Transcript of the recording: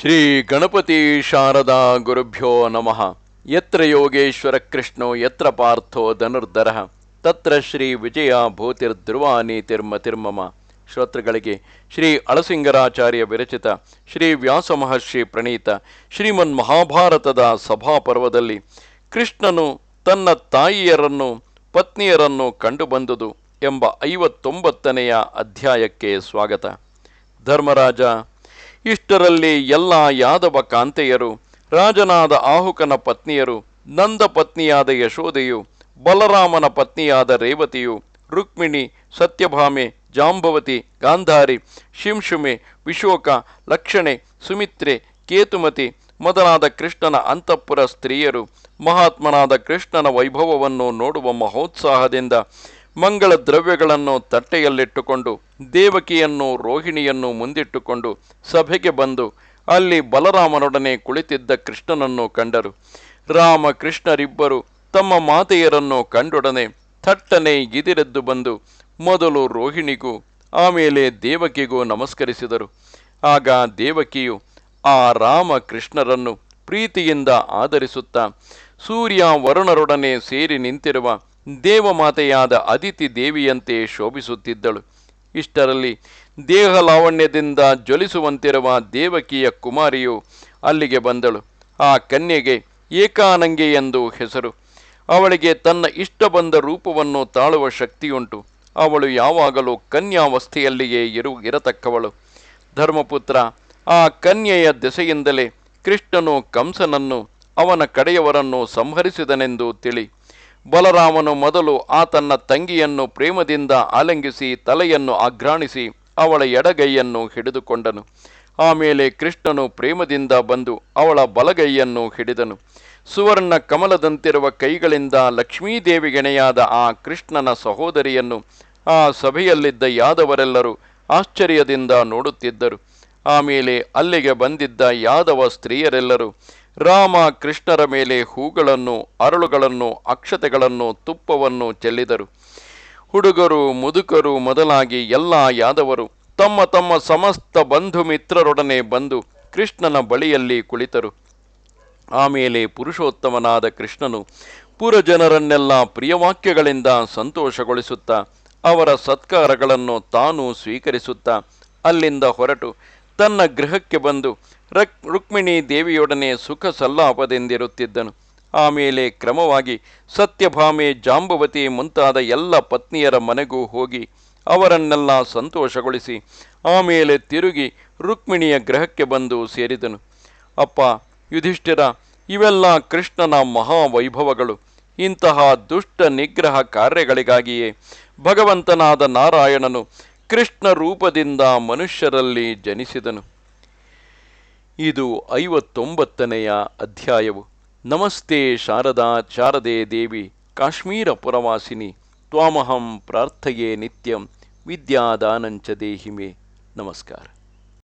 ಶ್ರೀ ಗಣಪತಿ ಶಾರದಾ ಗುರುಭ್ಯೋ ನಮಃ. ಯತ್ರ ಯೋಗೇಶ್ವರ ಕೃಷ್ಣೋ, ಯತ್ರ ಪಾರ್ಥೋ ಧನುರ್ಧರ. ತತ್ರ ಶ್ರೀ ವಿಜಯ ತಿರ್ಮ ತಿರ್ಮಮ. ಶ್ರೋತೃಗಳಿಗೆ ಶ್ರೀ ಅಳಸಿಂಗರಾಚಾರ್ಯ ವಿರಚಿತ, ಶ್ರೀ ವ್ಯಾಸ ಮಹರ್ಷಿ ಪ್ರಣೀತ, ಶ್ರೀಮನ್ ಮಹಾಭಾರತದ ಸಭಾಪರ್ವದಲ್ಲಿ ಕೃಷ್ಣನು ತನ್ನ ತಾಯಿಯರನ್ನು, ಪತ್ನಿಯರನ್ನು ಕಂಡುಬಂದುದು ಎಂಬ ಐವತ್ತೊಂಬತ್ತನೆಯ ಅಧ್ಯಾಯಕ್ಕೆ ಸ್ವಾಗತ. ಧರ್ಮರಾಜ ಇಷ್ಟರಲ್ಲಿ ಎಲ್ಲ ಯಾದವ ಕಾಂತೆಯರು, ರಾಜನಾದ ಆಹುಕನ ಪತ್ನಿಯರು, ನಂದ ಪತ್ನಿಯಾದ ಯಶೋದೆಯು, ಬಲರಾಮನ ಪತ್ನಿಯಾದ ರೇವತಿಯು, ರುಕ್ಮಿಣಿ, ಸತ್ಯಭಾಮೆ, ಜಾಂಬವತಿ, ಗಾಂಧಾರಿ, ಶಿಂಶುಮೆ, ವಿಶೋಕ, ಲಕ್ಷಣೆ, ಸುಮಿತ್ರೆ, ಕೇತುಮತಿ ಮೊದಲಾದ ಕೃಷ್ಣನ ಅಂತಃಪುರ ಸ್ತ್ರೀಯರು, ಮಹಾತ್ಮನಾದ ಕೃಷ್ಣನ ವೈಭವವನ್ನು ನೋಡುವ ಮಹೋತ್ಸಾಹದಿಂದ ಮಂಗಳ ದ್ರವ್ಯಗಳನ್ನು ತಟ್ಟೆಯಲ್ಲಿಟ್ಟುಕೊಂಡು, ದೇವಕಿಯನ್ನು, ರೋಹಿಣಿಯನ್ನು ಮುಂದಿಟ್ಟುಕೊಂಡು ಸಭೆಗೆ ಬಂದು ಅಲ್ಲಿ ಬಲರಾಮನೊಡನೆ ಕುಳಿತಿದ್ದ ಕೃಷ್ಣನನ್ನು ಕಂಡರು. ರಾಮಕೃಷ್ಣರಿಬ್ಬರು ತಮ್ಮ ಮಾತೆಯರನ್ನು ಕಂಡೊಡನೆ ಥಟ್ಟನೆ ಇದಿರೆದ್ದು ಬಂದು ಮೊದಲು ರೋಹಿಣಿಗೂ, ಆಮೇಲೆ ದೇವಕಿಗೂ ನಮಸ್ಕರಿಸಿದರು. ಆಗ ದೇವಕಿಯು ಆ ರಾಮ ಕೃಷ್ಣರನ್ನು ಪ್ರೀತಿಯಿಂದ ಆದರಿಸುತ್ತಾ ಸೂರ್ಯ ವರುಣರೊಡನೆ ಸೇರಿ ನಿಂತಿರುವ ದೇವಮಾತೆಯಾದ ಅದಿತಿ ದೇವಿಯಂತೆ ಶೋಭಿಸುತ್ತಿದ್ದಳು. ಇಷ್ಟರಲ್ಲಿ ದೇಹ ಲಾವಣ್ಯದಿಂದ ಜ್ವಲಿಸುವಂತಿರುವ ದೇವಕಿಯ ಕುಮಾರಿಯು ಅಲ್ಲಿಗೆ ಬಂದಳು. ಆ ಕನ್ಯೆಗೆ ಏಕಾನಂಗೆ ಎಂದು ಹೆಸರು. ಅವಳಿಗೆ ತನ್ನ ಇಷ್ಟ ಬಂದ ರೂಪವನ್ನು ತಾಳುವ ಶಕ್ತಿಯುಂಟು. ಅವಳು ಯಾವಾಗಲೂ ಕನ್ಯಾವಸ್ಥೆಯಲ್ಲಿಯೇ ಇರು, ಇರತಕ್ಕವಳು. ಧರ್ಮಪುತ್ರ, ಆ ಕನ್ಯೆಯ ದೆಸೆಯಿಂದಲೇ ಕೃಷ್ಣನು ಕಂಸನನ್ನು ಅವನ ಕಡೆಯವರನ್ನು ಸಂಹರಿಸಿದನೆಂದು ತಿಳಿ. ಬಲರಾಮನು ಮೊದಲು ಆ ತನ್ನ ತಂಗಿಯನ್ನು ಪ್ರೇಮದಿಂದ ಆಲಂಗಿಸಿ ತಲೆಯನ್ನು ಆಘ್ರಾಣಿಸಿ ಅವಳ ಎಡಗೈಯನ್ನು ಹಿಡಿದುಕೊಂಡನು. ಆಮೇಲೆ ಕೃಷ್ಣನು ಪ್ರೇಮದಿಂದ ಬಂದು ಅವಳ ಬಲಗೈಯನ್ನು ಹಿಡಿದನು. ಸುವರ್ಣ ಕಮಲದಂತಿರುವ ಕೈಗಳಿಂದ ಲಕ್ಷ್ಮೀದೇವಿಗೆಣೆಯಾದ ಆ ಕೃಷ್ಣನ ಸಹೋದರಿಯನ್ನು ಆ ಸಭೆಯಲ್ಲಿದ್ದ ಯಾದವರೆಲ್ಲರೂ ಆಶ್ಚರ್ಯದಿಂದ ನೋಡುತ್ತಿದ್ದರು. ಆಮೇಲೆ ಅಲ್ಲಿಗೆ ಬಂದಿದ್ದ ಯಾದವ ಸ್ತ್ರೀಯರೆಲ್ಲರೂ ರಾಮ ಕೃಷ್ಣರ ಮೇಲೆ ಹೂಗಳನ್ನು, ಅರಳುಗಳನ್ನು, ಅಕ್ಷತೆಗಳನ್ನು, ತುಪ್ಪವನ್ನು ಚೆಲ್ಲಿದರು. ಹುಡುಗರು, ಮುದುಕರು ಮೊದಲಾಗಿ ಎಲ್ಲ ಯಾದವರು ತಮ್ಮ ತಮ್ಮ ಸಮಸ್ತ ಬಂಧು ಮಿತ್ರರೊಡನೆ ಬಂದು ಕೃಷ್ಣನ ಬಳಿಯಲ್ಲಿ ಕುಳಿತರು. ಆಮೇಲೆ ಪುರುಷೋತ್ತಮನಾದ ಕೃಷ್ಣನು ಪುರಜನರನ್ನೆಲ್ಲ ಪ್ರಿಯವಾಕ್ಯಗಳಿಂದ ಸಂತೋಷಗೊಳಿಸುತ್ತಾ ಅವರ ಸತ್ಕಾರಗಳನ್ನು ತಾನು ಸ್ವೀಕರಿಸುತ್ತಾ ಅಲ್ಲಿಂದ ಹೊರಟು ತನ್ನ ಗೃಹಕ್ಕೆ ಬಂದು ರಕ್, ರುಕ್ಮಿಣಿ ದೇವಿಯೊಡನೆ ಸುಖ ಸಲ್ಲಾಪದೆಂದಿರುತ್ತಿದ್ದನು. ಆಮೇಲೆ ಕ್ರಮವಾಗಿ ಸತ್ಯಭಾಮೆ ಜಾಂಬವತಿ ಮುಂತಾದ ಎಲ್ಲ ಪತ್ನಿಯರ ಮನೆಗೂ ಹೋಗಿ ಅವರನ್ನೆಲ್ಲ ಸಂತೋಷಗೊಳಿಸಿ ಆಮೇಲೆ ತಿರುಗಿ ರುಕ್ಮಿಣಿಯ ಗೃಹಕ್ಕೆ ಬಂದು ಸೇರಿದನು. ಅಪ್ಪ, ಯುಧಿಷ್ಠಿರ, ಇವೆಲ್ಲ ಕೃಷ್ಣನ ಮಹಾವೈಭವಗಳು. ಇಂತಹ ದುಷ್ಟ ನಿಗ್ರಹ ಕಾರ್ಯಗಳಿಗಾಗಿಯೇ ಭಗವಂತನಾದ ನಾರಾಯಣನು ಕೃಷ್ಣ ರೂಪದಿಂದ ಮನುಷ್ಯರಲ್ಲಿ ಜನಿಸಿದನು. ಇದು ಐವತ್ತೊಂಬತ್ತನೆಯ ಅಧ್ಯಾಯವು. ನಮಸ್ತೆ ಶಾರದಾ ಶಾರದೆ ದೇವಿ ಕಾಶ್ಮೀರ ಪುರವಾಸಿನಿ, ತ್ವಾಮಹಂ ಪ್ರಾರ್ಥೆಯೇ ನಿತ್ಯಂ ವಿದ್ಯಾದಾನಂಚ ದೇಹಿಮೆ. ನಮಸ್ಕಾರ.